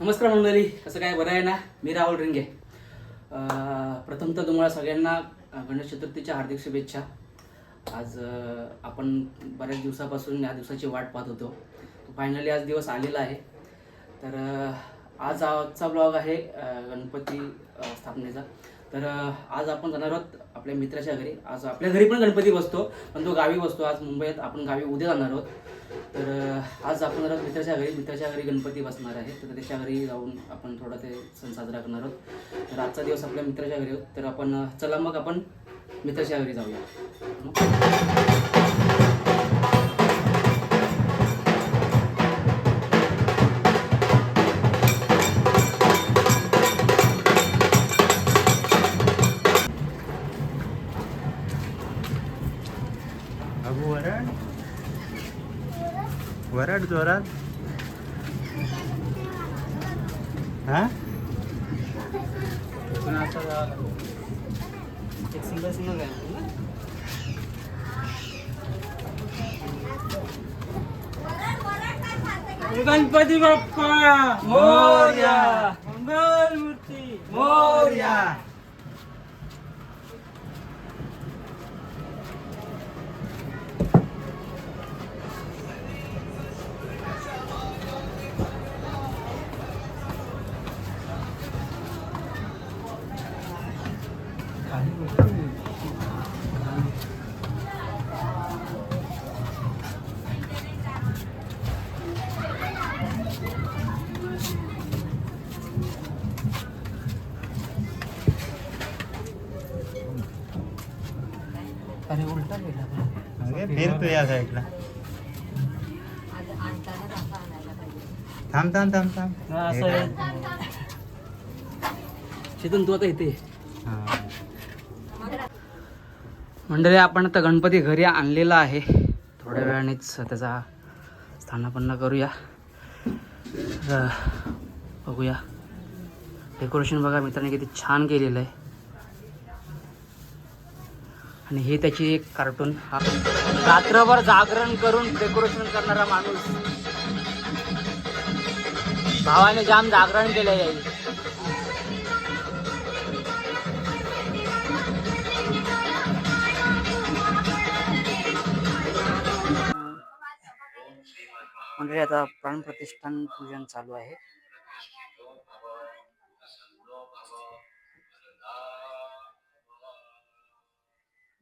नमस्कार मंडळी कसं काय? बरं आहे ना? मी राहुल रिंगे. प्रथमतः तुम्हाला सगळ्यांना गणेश चतुर्थीच्या हार्दिक शुभेच्छा. आज आपण बऱ्याच दिवसापासून या दिवसाची वाट पाहत होतो. फायनली आज दिवस आलेला आहे. तर आज आजचा ब्लॉग आहे गणपती स्थापनेचा. तर आज आपण जाणार आहोत आपल्या मित्राच्या घरी. आज आपल्या घरी पण गणपती बसतो पण तो गावी बसतो. आज मुंबईत आपण गावी उद्या जाणार आहोत. तर आज आपण जाणार मित्राच्या घरी. मित्राच्या घरी गणपती बसणार आहे. तर त्याच्या घरी जाऊन आपण थोडा ते सण साजरा करणार आहोत. तर आजचा दिवस आपल्या मित्राच्या घरी आहोत तर आपण चला मग आपण मित्राच्या घरी जाऊया. वराड जोरात हा पण आता एक सिंगल सिंगल आहे गणपती बाप्पा मोरया. मंगल मूर्ती मोरया फिरतो या साईडला. थांब थांब थांब थांब. हा, असं आहे. शेतून तू आता इथे ये. हा. मंडळी आपण आता गणपती घरी आणलेला आहे. थोड्या वेळानेच त्याचा स्थानापन्न करूया. तर बघूया. डेकोरेशन बघा मित्रांनी किती छान केलेलं आहे. आणि हे त्याची एक कार्टून हा. रात्रभर जागरण करून डेकोरेशन करणारा माणूस. भावाने जाम जागरण केलं याई म्हणजे आता प्राणप्रतिष्ठान पूजन चालू आहे.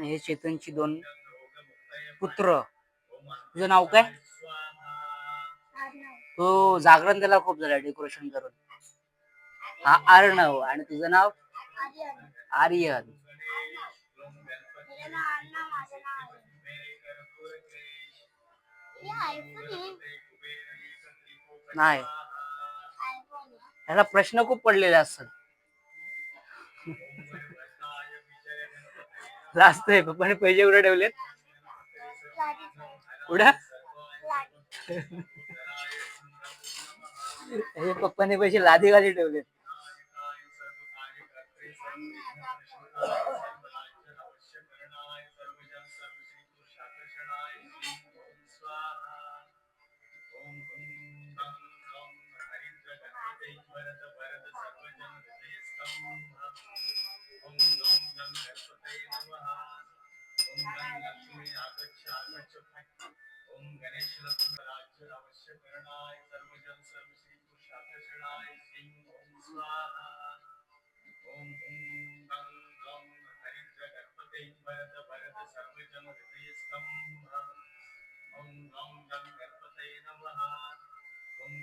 हे चेतनची दोन पुत्र। तुझं नाव काय? तो जागरण त्याला खूप झालं डेकोरेशन करून. हा अर्णव आणि तुझं नाव? आर्यन. नाही. ह्याला प्रश्न खूप पडलेले असतात. लास्ट आहे पप्पाने पैसे कुठे ठेवलेत. कुठं? हे पप्पाने पैसे लादी गादी ठेवलेत.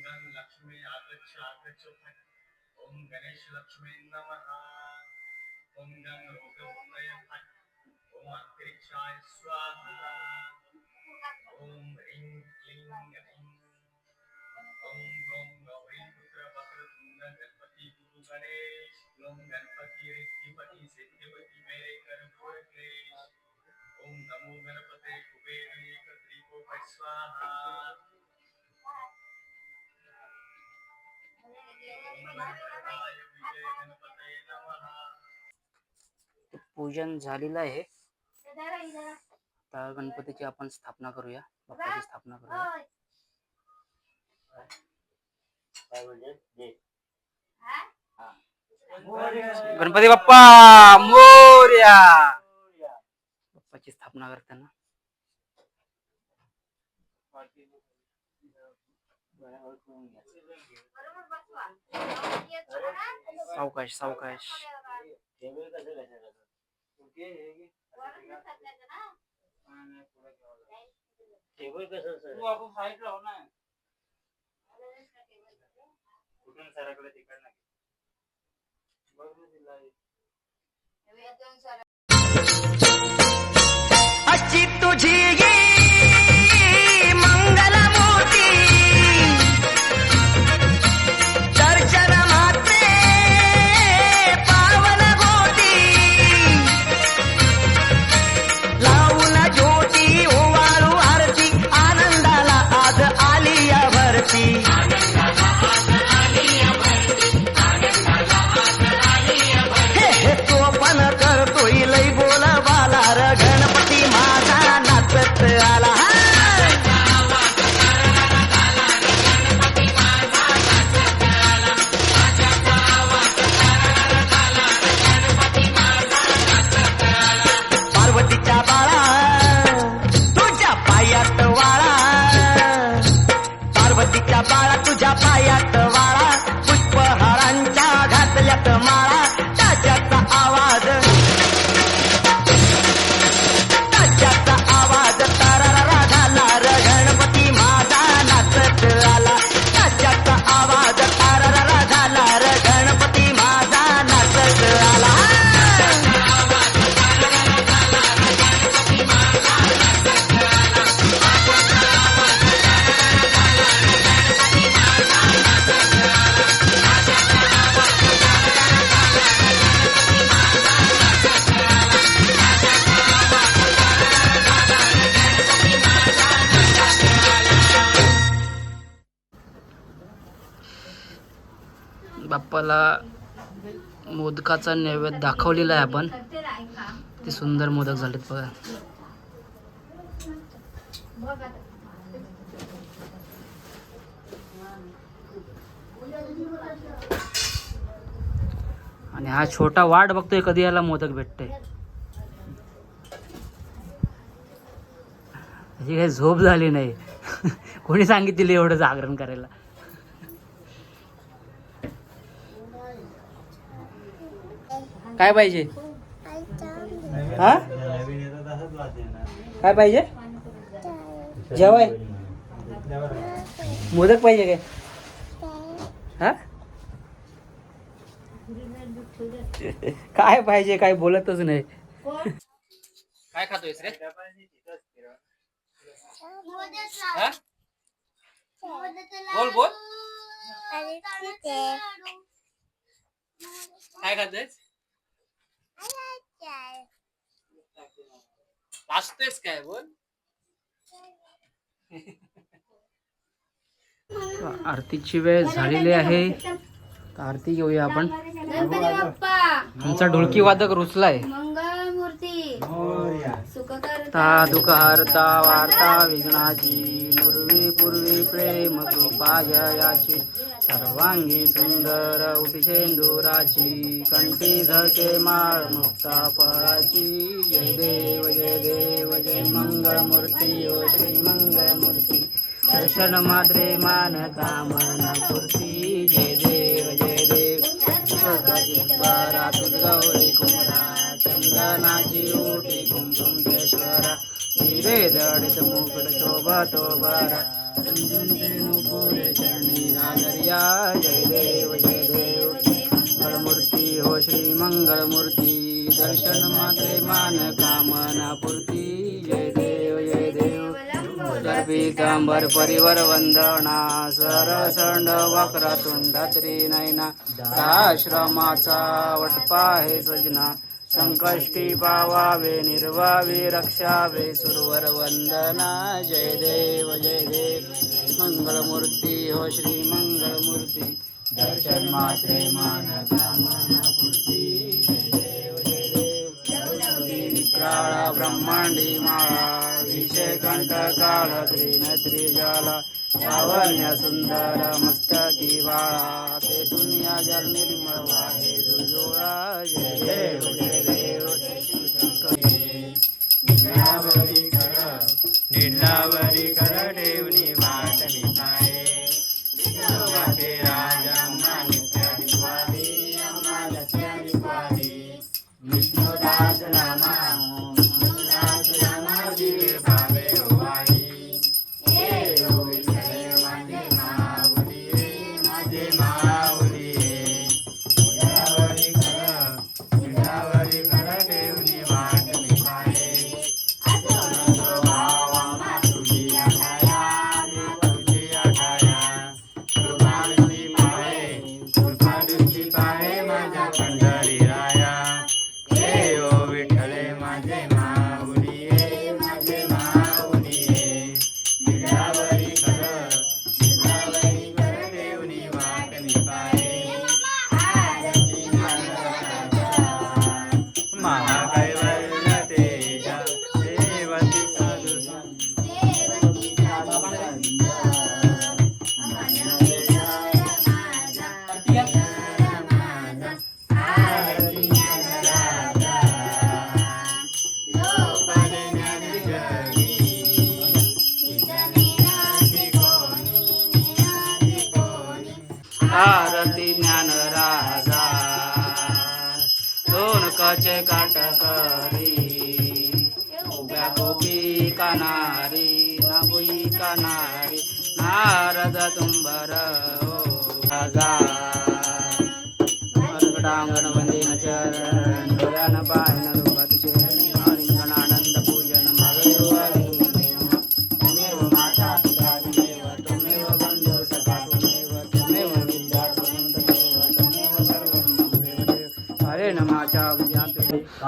गं लक्ष्मी आगच्छ आगच्छ फट् ॐ गणेशलक्ष्मी नमः। ॐ गं रोगमुक्तय फट् ॐ अन्तरिक्षाय स्वाहा। ॐ ह्रीं क्लीं ह्रीं ॐ गौं गौरी पुत्रवक्रतुण्ड गणपती गुरु गणेश। ॐ गणपती रिद्धिपती सिद्धिपती मेरे कर्पूर क्लेश। ॐ नमो गणपते कुबेर एकत्रिको स्वाहा। पूजन झालेलं आहे. आता गणपतीची आपण स्थापना करूया. बाप्पाची स्थापना करूया. गणपती बाप्पा मोर्या. बाप्पाची स्थापना करताना. सावकाश सावकाश. टेबल कसं सर तू आपण साईडला हो ना. कुठून सराकडे तिकडनं अची तुझी मंगलमूर्ती बाप्पाला मोदकाचा नैवेद्य दाखवलेला आहे आपण. ते सुंदर मोदक झालेत बघा. आणि हा छोटा वाट बघतोय कधी याला मोदक भेटते काही झोप झाली नाही. कोणी सांगितले एवढं जागरण करायला? काय पाहिजे? हा? काय पाहिजे? जेवाय. मोदक पाहिजे काय? हा? काय पाहिजे काय बोलतच नाही. काय खातोयस रे? बोल बोल. काय खातोयस वाचतोयस काय बोल? आरतीची वेळ झालेली आहे. तर आरती घेऊया आपण. आमचा ढोलकी वादक रुचलाय मंगळमूर्ती. मोरया. सुखकर्ता. ता दुःखहर्ता वार्ता विघ्नाची. नुर्वी पूर्वी प्रेम कृपा जयाची. सर्वांगी सुंदर उटिशेंदुराची कंठी झळके माळ मुक्ता फळाची. जय देव जय देव जय मंगळमूर्ती ओ श्री मंगळमूर्ती. दर्शन माद्रे मान कामना पूर्ती. जय देव जय देव. जिब्बारा गौरी कुमरा चंदनाची ओटी कुंकुमेश्वरा धीरे जडित मुकुट शोभतो बारा पुरे चरणी नागरिया जय देव जय देव मंगळमूर्ती हो श्री मंगळमूर्ती दर्शन मात्रे मान कामना पूर्ती जय देव जय देव पीतांबर परिवर वंदना सरसंड वक्र तुंड त्रिनयना आश्रमाचा वटपा हे सजना संकष्टी पावावे निर्वावे रक्षावे सुरवर वंदना जय देव जय देव. मंगलमूर्ती हो श्री मंगलमूर्ती. दर्शन मात्रे मान जय देव जय देव. विक्राळा ब्रह्मांडी माळा. विषय कंठ काळ त्रिन त्रिजाला लावण्य सुंदर मस्तकी वाळा ते दुनिया जल निर्मळवा हे दुजोळा जय देव जय देव जय शिवशंकर निलावरी कर निलावरी कर ठेवणी वाट मी पाये. tumbará.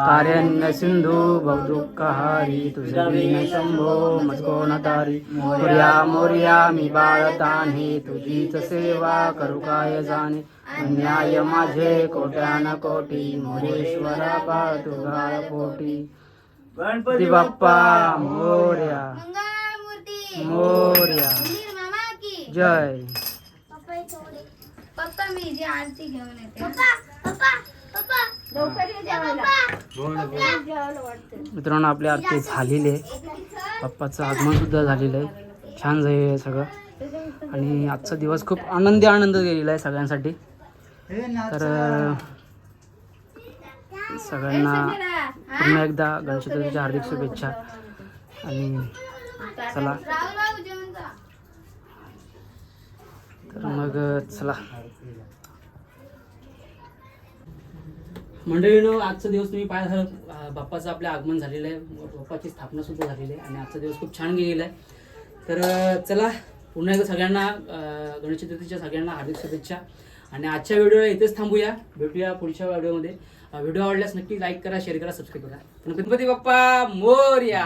कार्यान्य सिंधू बहुदुःखहारी तुझे विघ्न शंभो मजको न तारी। मोर्या मोर्या मी बाळताने तुझीच सेवा करू काय जाणे। अन्याय माझे कोट्यान कोटी मोरेश्वरा बाळ तुझा पोटी। गणपती बाप्पा। मोर्या। मोर्या। मंदिर मामा की। जय. पप्पा मी जी आरती घेऊन येते. मित्रांनो आपली आरती झालेली आहे. बाप्पाचं आगमन सुद्धा झालेलं आहे. छान झालेलं आहे सगळं. आणि आजचा दिवस खूप आनंदी आनंद गेलेला आहे सगळ्यांसाठी. तर सगळ्यांना पुन्हा एकदा गणेश चतुर्थीच्या हार्दिक शुभेच्छा. आणि चला. तर मग चला. मंडळीनं आजचा दिवस तुम्ही पाहिला झालं बाप्पाचं आपलं आगमन झालेलं आहे. बाप्पाची स्थापना सुद्धा झालेली आहे आणि आजचा दिवस खूप छान गेलेला आहे. तर चला पुन्हा एकदा सगळ्यांना गणेश चतुर्थीच्या सगळ्यांना हार्दिक शुभेच्छा. आणि आजच्या व्हिडिओला इथेच थांबूया. भेटूया पुढच्या व्हिडिओमध्ये. व्हिडिओ आवडल्यास नक्की लाईक करा शेअर करा सबस्क्राईब करा. गणपती बाप्पा मोर्या!